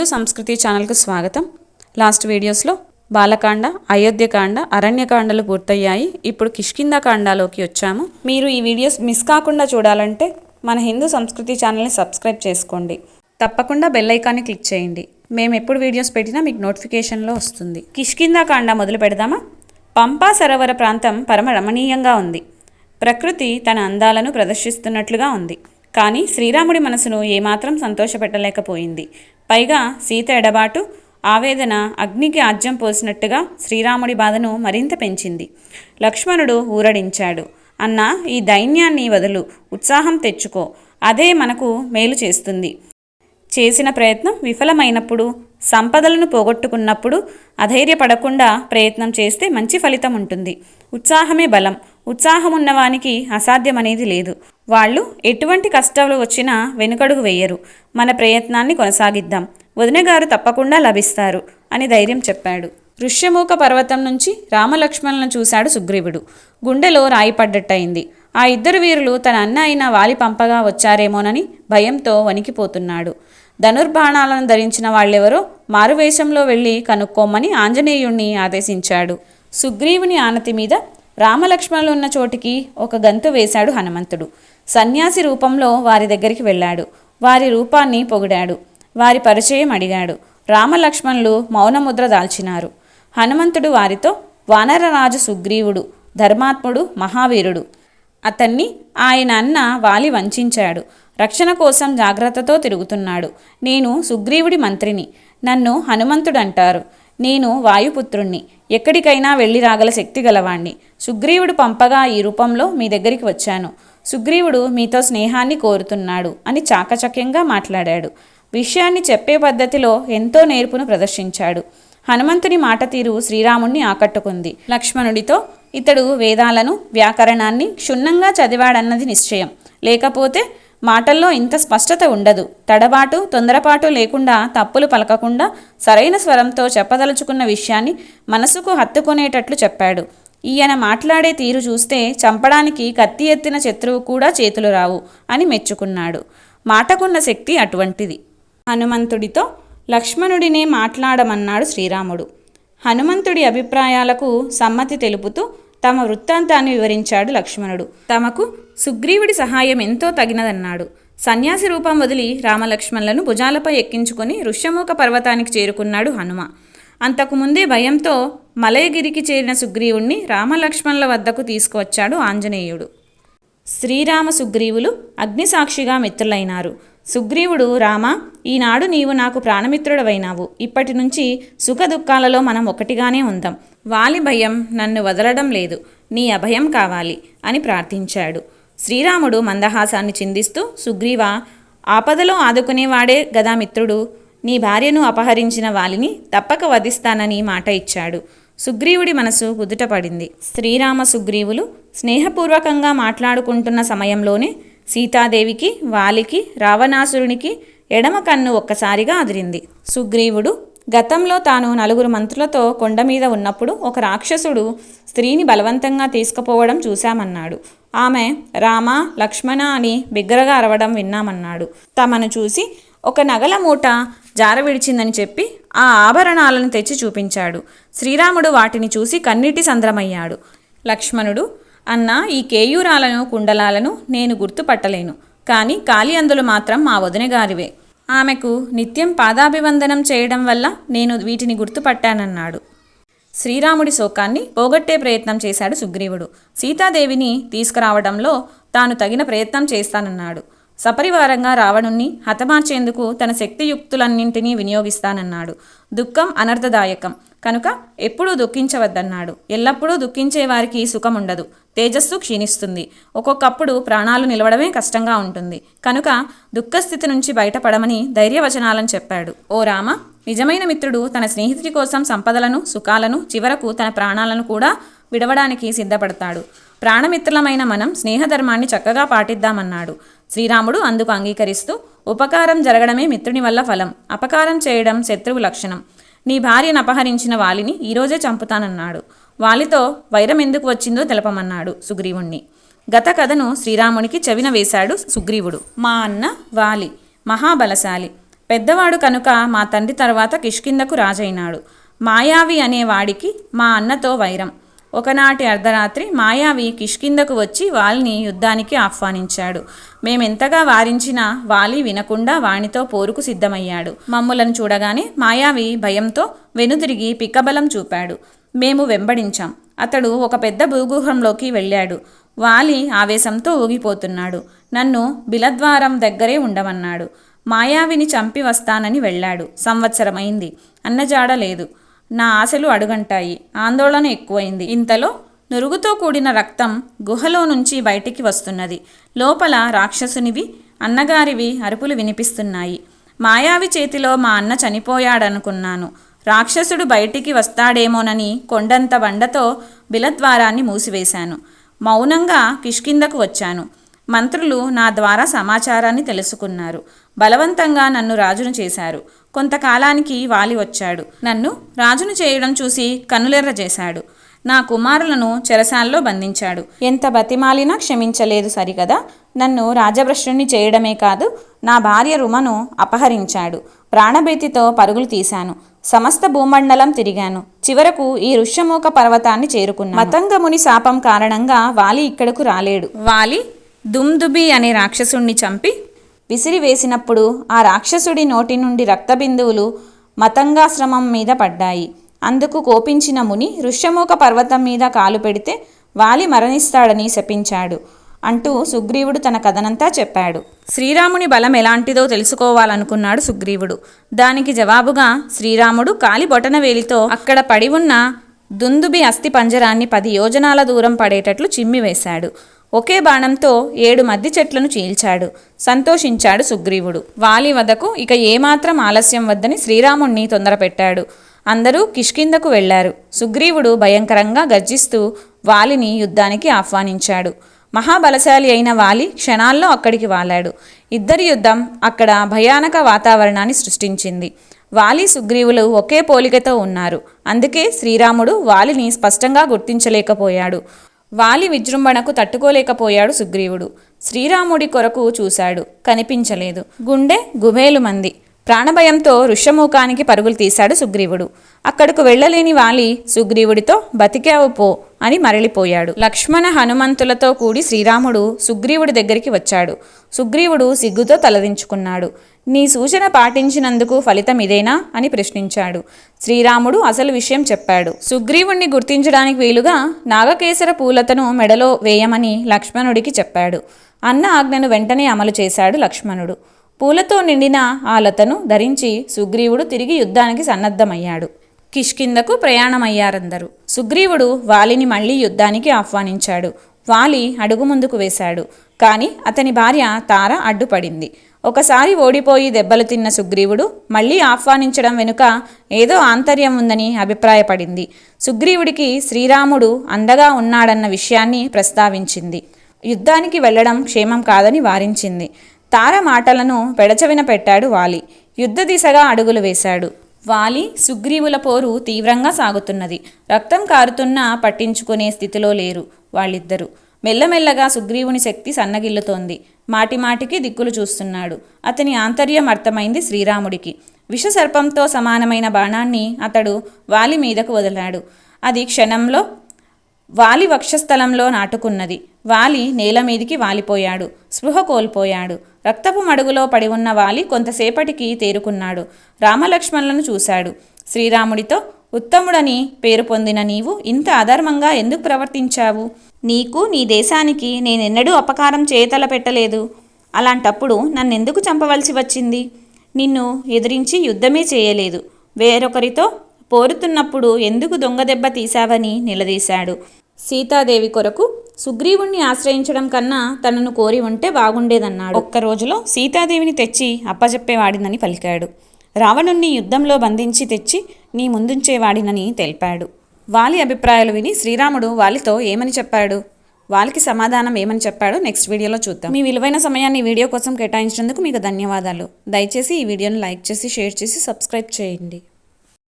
హిందూ సంస్కృతి ఛానల్కు స్వాగతం. లాస్ట్ వీడియోస్లో బాలకాండ అయోధ్యకాండ అరణ్యకాండలు పూర్తయ్యాయి. ఇప్పుడు కిష్కిందాకాండలోకి వచ్చాము. మీరు ఈ వీడియోస్ మిస్ కాకుండా చూడాలంటే మన హిందూ సంస్కృతి ఛానల్ని సబ్స్క్రైబ్ చేసుకోండి. తప్పకుండా బెల్ ఐకాన్ని క్లిక్ చేయండి. మేము ఎప్పుడు వీడియోస్ పెట్టినా మీకు నోటిఫికేషన్లో వస్తుంది. కిష్కిందాకాండ మొదలు పెడదామా? పంపా సరోవర ప్రాంతం పరమ రమణీయంగా ఉంది. ప్రకృతి తన అందాలను ప్రదర్శిస్తున్నట్లుగా ఉంది. కానీ శ్రీరాముడి మనసును ఏమాత్రం సంతోషపెట్టలేకపోయింది. పైగా సీత ఎడబాటు ఆవేదన అగ్నికి ఆజ్యం పోసినట్టుగా శ్రీరాముడి బాధను మరింత పెంచింది. లక్ష్మణుడు ఊరడించాడు. అన్న ఈ దైన్యాన్ని వదులు ఉత్సాహం తెచ్చుకో. అదే మనకు మేలు చేస్తుంది. చేసిన ప్రయత్నం విఫలమైనప్పుడు సంపదలను పోగొట్టుకున్నప్పుడు అధైర్యపడకుండా ప్రయత్నం చేస్తే మంచి ఫలితం ఉంటుంది. ఉత్సాహమే బలం. ఉత్సాహం ఉన్నవానికి అసాధ్యమనేది లేదు. వాళ్ళు ఎటువంటి కష్టాలు వచ్చినా వెనుకడుగు వేయరు. మన ప్రయత్నాన్ని కొనసాగిద్దాం. వదినగారు తప్పకుండా లభిస్తారు అని ధైర్యం చెప్పాడు. ఋష్యమూక పర్వతం నుంచి రామలక్ష్మణులను చూశాడు సుగ్రీవుడు. గుండెలో రాయి పడ్డట్టయింది. ఆ ఇద్దరు వీరులు తన అన్న అయిన వాలి పంపగా వచ్చారేమోనని భయంతో వణికిపోతున్నాడు. ధనుర్బాణాలను ధరించిన వాళ్ళెవరో మారువేషంలో వెళ్ళి కనుక్కోమని ఆంజనేయుణ్ణి ఆదేశించాడు. సుగ్రీవుని ఆనతి మీద రామలక్ష్మణులు ఉన్న చోటికి ఒక గంతు వేశాడు హనుమంతుడు. సన్యాసి రూపంలో వారి దగ్గరికి వెళ్ళాడు. వారి రూపాన్ని పొగిడాడు. వారి పరిచయం అడిగాడు. రామలక్ష్మణులు మౌనముద్ర దాల్చినారు. హనుమంతుడు వారితో వానరరాజు సుగ్రీవుడు ధర్మాత్ముడు మహావీరుడు. అతన్ని ఆయన అన్న వాలి వంచాడు. రక్షణ కోసం జాగ్రత్తతో తిరుగుతున్నాడు. నేను సుగ్రీవుడి మంత్రిని. నన్ను హనుమంతుడంటారు. నేను వాయుపుత్రుణ్ణి. ఎక్కడికైనా వెళ్ళి రాగల శక్తి గలవాణ్ణి. సుగ్రీవుడు పంపగా ఈ రూపంలో మీ దగ్గరికి వచ్చాను. సుగ్రీవుడు మీతో స్నేహాన్ని కోరుతున్నాడు అని చాకచక్యంగా మాట్లాడాడు. విషయాన్ని చెప్పే పద్ధతిలో ఎంతో నేర్పును ప్రదర్శించాడు. హనుమంతుని మాట తీరు శ్రీరాముణ్ణి ఆకట్టుకుంది. లక్ష్మణుడితో ఇతడు వేదాలను వ్యాకరణాన్ని క్షుణ్ణంగా చదివాడన్నది నిశ్చయం. లేకపోతే మాటల్లో ఇంత స్పష్టత ఉండదు. తడబాటు తొందరపాటు లేకుండా తప్పులు పలకకుండా సరైన స్వరంతో చెప్పదలుచుకున్న విషయాన్ని మనసుకు హత్తుకునేటట్లు చెప్పాడు. ఈయన మాట్లాడే తీరు చూస్తే చంపడానికి కత్తి ఎత్తిన శత్రువు కూడా చేతులు రావు అని మెచ్చుకున్నాడు. మాటకున్న శక్తి అటువంటిది. హనుమంతుడితో లక్ష్మణుడినే మాట్లాడమన్నాడు శ్రీరాముడు. హనుమంతుడి అభిప్రాయాలకు సమ్మతి తెలుపుతూ తమ వృత్తాంతాన్ని వివరించాడు లక్ష్మణుడు. తమకు సుగ్రీవుడి సహాయం ఎంతో తగినదన్నాడు. సన్యాసి రూపం వదిలి రామలక్ష్మణులను భుజాలపై ఎక్కించుకొని ఋష్యముఖ పర్వతానికి చేరుకున్నాడు హనుమ. అంతకుముందే భయంతో మలయగిరికి చేరిన సుగ్రీవుణ్ణి రామలక్ష్మణుల వద్దకు తీసుకువచ్చాడు ఆంజనేయుడు. శ్రీరామ సుగ్రీవులు అగ్నిసాక్షిగా మిత్రులైనారు. సుగ్రీవుడు రామ ఈనాడు నీవు నాకు ప్రాణమిత్రుడవైనావు. ఇప్పటి నుంచి సుఖ దుఃఖాలలో మనం ఒకటిగానే ఉందాం. వాలి భయం నన్ను వదలడం లేదు. నీ అభయం కావాలి అని ప్రార్థించాడు. శ్రీరాముడు మందహాసాన్ని చిందిస్తూ సుగ్రీవా ఆపదలో ఆదుకునేవాడే గదా మిత్రుడు. నీ భార్యను అపహరించిన వాలిని తప్పక వధిస్తానని మాట ఇచ్చాడు. సుగ్రీవుడి మనసు కుదుటపడింది. శ్రీరామ సుగ్రీవులు స్నేహపూర్వకంగా మాట్లాడుకుంటున్న సమయంలోనే సీతాదేవికి వాలికి రావణాసురునికి ఎడమ కన్ను ఒక్కసారిగా అదిరింది. సుగ్రీవుడు గతంలో తాను నలుగురు మంత్రులతో కొండ మీద ఉన్నప్పుడు ఒక రాక్షసుడు స్త్రీని బలవంతంగా తీసుకుపోవడం చూశామన్నాడు. ఆమె రామ లక్ష్మణ అని బిగ్గరగా అరవడం విన్నామన్నాడు. తమను చూసి ఒక నగల మూట జార విడిచిందని చెప్పి ఆ ఆభరణాలను తెచ్చి చూపించాడు. శ్రీరాముడు వాటిని చూసి కన్నీటి సంద్రమయ్యాడు. లక్ష్మణుడు అన్న ఈ కేయూరాలను కుండలాలను నేను గుర్తుపట్టలేను. కానీ కాలి అందులు మాత్రం మా వదినగారివే ఆమెకు నిత్యం పాదాభివందనం చేయడం వల్ల నేను వీటిని గుర్తుపట్టానన్నాడు. శ్రీరాముడి శోకాన్ని పోగొట్టే ప్రయత్నం చేశాడు సుగ్రీవుడు. సీతాదేవిని తీసుకురావడంలో తాను తగిన ప్రయత్నం చేస్తానన్నాడు. సపరివారంగా రావణుణ్ణి హతమార్చేందుకు తన శక్తియుక్తులన్నింటినీ వినియోగిస్తానన్నాడు. దుఃఖం అనర్థదాయకం. కనుక ఎప్పుడూ దుఃఖించవద్దన్నాడు. ఎల్లప్పుడూ దుఃఖించే వారికి సుఖం ఉండదు తేజస్సు క్షీణిస్తుంది. ఒక్కొక్కప్పుడు ప్రాణాలు నిలవడమే కష్టంగా ఉంటుంది. కనుక దుఃఖస్థితి నుంచి బయటపడమని ధైర్యవచనాలను చెప్పాడు. ఓ రామ నిజమైన మిత్రుడు తన స్నేహితుడి కోసం సంపదలను సుఖాలను చివరకు తన ప్రాణాలను కూడా విడవడానికి సిద్ధపడతాడు. ప్రాణమిత్రులమైన మనం స్నేహధర్మాన్ని చక్కగా పాటిద్దామన్నాడు. శ్రీరాముడు అందుకు అంగీకరిస్తూ ఉపకారం జరగడమే మిత్రుని వల్ల ఫలం. అపకారం చేయడం శత్రువు లక్షణం. నీ భార్యను అపహరించిన వాలిని ఈరోజే చంపుతానన్నాడు. వాలితో వైరం ఎందుకు వచ్చిందో తెలపమన్నాడు సుగ్రీవుణ్ణి. గత కథను శ్రీరామునికి చెవిన వేశాడు సుగ్రీవుడు. మా అన్న వాలి మహాబలశాలి. పెద్దవాడు కనుక మా తండ్రి తర్వాత కిష్కిందకు రాజైనాడు. మాయావి అనే వాడికి మా అన్నతో వైరం. ఒకనాటి అర్ధరాత్రి మాయావి కిష్కిందకు వచ్చి వాలిని యుద్ధానికి ఆహ్వానించాడు. మేమెంతగా వారించినా వాలి వినకుండా వానితో పోరుకు సిద్ధమయ్యాడు. మమ్ములను చూడగానే మాయావి భయంతో వెనుదిరిగి పిక్కబలం చూపాడు. మేము వెంబడించాం. అతడు ఒక పెద్ద భూగృహంలోకి వెళ్ళాడు. వాలి ఆవేశంతో ఊగిపోతున్నాడు. నన్ను బిలద్వారం దగ్గరే ఉండమన్నాడు. మాయావిని చంపి వస్తానని వెళ్ళాడు. సంవత్సరమైంది. అన్నజాడ లేదు. నా ఆశలు అడుగంటాయి. ఆందోళన ఎక్కువైంది. ఇంతలో నురుగుతో కూడిన రక్తం గుహలో నుంచి బయటికి వస్తున్నది. లోపల రాక్షసునివి అన్నగారివి అరుపులు వినిపిస్తున్నాయి. మాయావి చేతిలో మా అన్న చనిపోయాడనుకున్నాను. రాక్షసుడు బయటికి వస్తాడేమోనని కొండంత బండతో బిలద్వారాన్ని మూసివేశాను. మౌనంగా కిష్కిందకు వచ్చాను. మంత్రులు నా ద్వారా సమాచారాన్ని తెలుసుకున్నారు. బలవంతంగా నన్ను రాజును చేశారు. కొంతకాలానికి వాలి వచ్చాడు. నన్ను రాజును చేయడం చూసి కనులెర్ర చేశాడు. నా కుమారులను చెరసాల్లో బంధించాడు. ఎంత బతిమాలినా క్షమించలేదు సరికదా నన్ను రాజభ్రష్టుణ్ణి చేయడమే కాదు నా భార్య రుమను అపహరించాడు. ప్రాణభీతితో పరుగులు తీశాను. సమస్త భూమండలం తిరిగాను. చివరకు ఈ ఋష్యమూక పర్వతాన్ని చేరుకున్నా మతంగముని శాపం కారణంగా వాలి ఇక్కడకు రాలేడు. వాలి దుమ్దుబి అనే రాక్షసుణ్ణి చంపి విసిరివేసినప్పుడు ఆ రాక్షసుడి నోటి నుండి రక్తబిందువులు మతంగాశ్రమం మీద పడ్డాయి. అందుకు కోపించిన ముని ఋష్యమూక పర్వతం మీద కాలు పెడితే వాలి మరణిస్తాడని శపించాడు. అంటూ సుగ్రీవుడు తన కథనంతా చెప్పాడు. శ్రీరాముని బలం ఎలాంటిదో తెలుసుకోవాలనుకున్నాడు సుగ్రీవుడు. దానికి జవాబుగా శ్రీరాముడు కాలి బొటనవేలితో అక్కడ పడి ఉన్న దుందుబి అస్థి పంజరాన్ని పది యోజనాల దూరం పడేటట్లు చిమ్మివేశాడు ఒకే బాణంతో ఏడు మద్ది చెట్లను చీల్చాడు. సంతోషించాడు సుగ్రీవుడు. వాలి వద్దకు ఇక ఏమాత్రం ఆలస్యం వద్దని శ్రీరాముణ్ణి తొందరపెట్టాడు. అందరూ కిష్కిందకు వెళ్ళారు సుగ్రీవుడు భయంకరంగా గర్జిస్తూ వాలిని యుద్ధానికి ఆహ్వానించాడు. మహాబలశాలి అయిన వాలి క్షణాల్లో అక్కడికి వాలాడు. ఇద్దరి యుద్ధం అక్కడ భయానక వాతావరణాన్ని సృష్టించింది. వాలి సుగ్రీవులు ఒకే పోలికతో ఉన్నారు. అందుకే శ్రీరాముడు వాలిని స్పష్టంగా గుర్తించలేకపోయాడు. వాలి విజృంభణకు తట్టుకోలేకపోయాడు సుగ్రీవుడు. శ్రీరాముడి కొరకు చూశాడు. కనిపించలేదు. గుండె గుబేలు మంది ప్రాణభయంతో ఋష్యముఖానికి పరుగులు తీశాడు సుగ్రీవుడు. అక్కడకు వెళ్ళలేని వాలి సుగ్రీవుడితో బతికావు పో అని మరలిపోయాడు. లక్ష్మణ హనుమంతులతో కూడి శ్రీరాముడు సుగ్రీవుడి దగ్గరికి వచ్చాడు. సుగ్రీవుడు సిగ్గుతో తలదించుకున్నాడు. నీ సూచన పాటించినందుకు ఫలితం ఇదేనా? అని ప్రశ్నించాడు. శ్రీరాముడు అసలు విషయం చెప్పాడు. సుగ్రీవుణ్ణి గుర్తించడానికి వీలుగా నాగకేశర పూలతను మెడలో వేయమని లక్ష్మణుడికి చెప్పాడు. అన్న ఆజ్ఞను వెంటనే అమలు చేశాడు లక్ష్మణుడు. పూలతో నిండిన ఆ లతను ధరించి సుగ్రీవుడు తిరిగి యుద్ధానికి సన్నద్ధమయ్యాడు. కిష్కిందకు ప్రయాణమయ్యారందరూ. సుగ్రీవుడు వాలిని మళ్ళీ యుద్ధానికి ఆహ్వానించాడు. వాలి అడుగు ముందుకు వేశాడు. కానీ అతని భార్య తార అడ్డుపడింది. ఒకసారి ఓడిపోయి దెబ్బలు తిన్న సుగ్రీవుడు మళ్ళీ ఆహ్వానించడం వెనుక ఏదో ఆంతర్యం ఉందని అభిప్రాయపడింది. సుగ్రీవుడికి శ్రీరాముడు అందగా ఉన్నాడన్న విషయాన్ని ప్రస్తావించింది. యుద్ధానికి వెళ్ళడం క్షేమం కాదని వారించింది. తార మాటలను పెడచవిన పెట్టాడు వాలి. యుద్ధ దిశగా అడుగులు వేశాడు. వాలి సుగ్రీవుల పోరు తీవ్రంగా సాగుతున్నది. రక్తం కారుతున్నా పట్టించుకునే స్థితిలో లేరు వాళ్ళిద్దరూ. మెల్లమెల్లగా సుగ్రీవుని శక్తి సన్నగిల్లుతోంది. మాటిమాటికి దిక్కులు చూస్తున్నాడు. అతని ఆంతర్యం అర్థమైంది శ్రీరాముడికి. విషసర్పంతో సమానమైన బాణాన్ని అతడు వాలి మీదకు వదిలాడు. అది క్షణంలో వాలి వక్షస్థలంలో నాటుకున్నది. వాలి నేల మీదికి వాలిపోయాడు. స్పృహ కోల్పోయాడు. రక్తపు మడుగులో పడి ఉన్న వాలి కొంతసేపటికి తేరుకున్నాడు. రామలక్ష్మణులను చూశాడు. శ్రీరాముడితో ఉత్తముడని పేరు పొందిన నీవు ఇంత అధర్మంగా ఎందుకు ప్రవర్తించావు? నీకు నీ దేశానికి నేనెన్నడూ అపకారం చేతల పెట్టలేదు. అలాంటప్పుడు నన్నెందుకు చంపవలసి వచ్చింది? నిన్ను ఎదిరించి యుద్ధమే చేయలేదు. వేరొకరితో పోరుతున్నప్పుడు ఎందుకు దొంగదెబ్బ తీశావని నిలదీశాడు. సీతాదేవి కొరకు సుగ్రీవుణ్ణి ఆశ్రయించడం కన్నా తనను కోరి ఉంటే బాగుండేదన్నాడు. ఒక్క రోజులో సీతాదేవిని తెచ్చి అప్పజెప్పేవాడినని పలికాడు. రావణుణ్ణి యుద్ధంలో బంధించి తెచ్చి నీ ముందుంచేవాడినని తెలిపాడు. వాలి అభిప్రాయాలు విని శ్రీరాముడు వాలితో ఏమని చెప్పాడు? వాళ్ళకి సమాధానం ఏమని చెప్పాడో నెక్స్ట్ వీడియోలో చూద్దాం. మీ విలువైన సమయాన్ని వీడియో కోసం కేటాయించినందుకు మీకు ధన్యవాదాలు. దయచేసి ఈ వీడియోను లైక్ చేసి షేర్ చేసి సబ్స్క్రైబ్ చేయండి.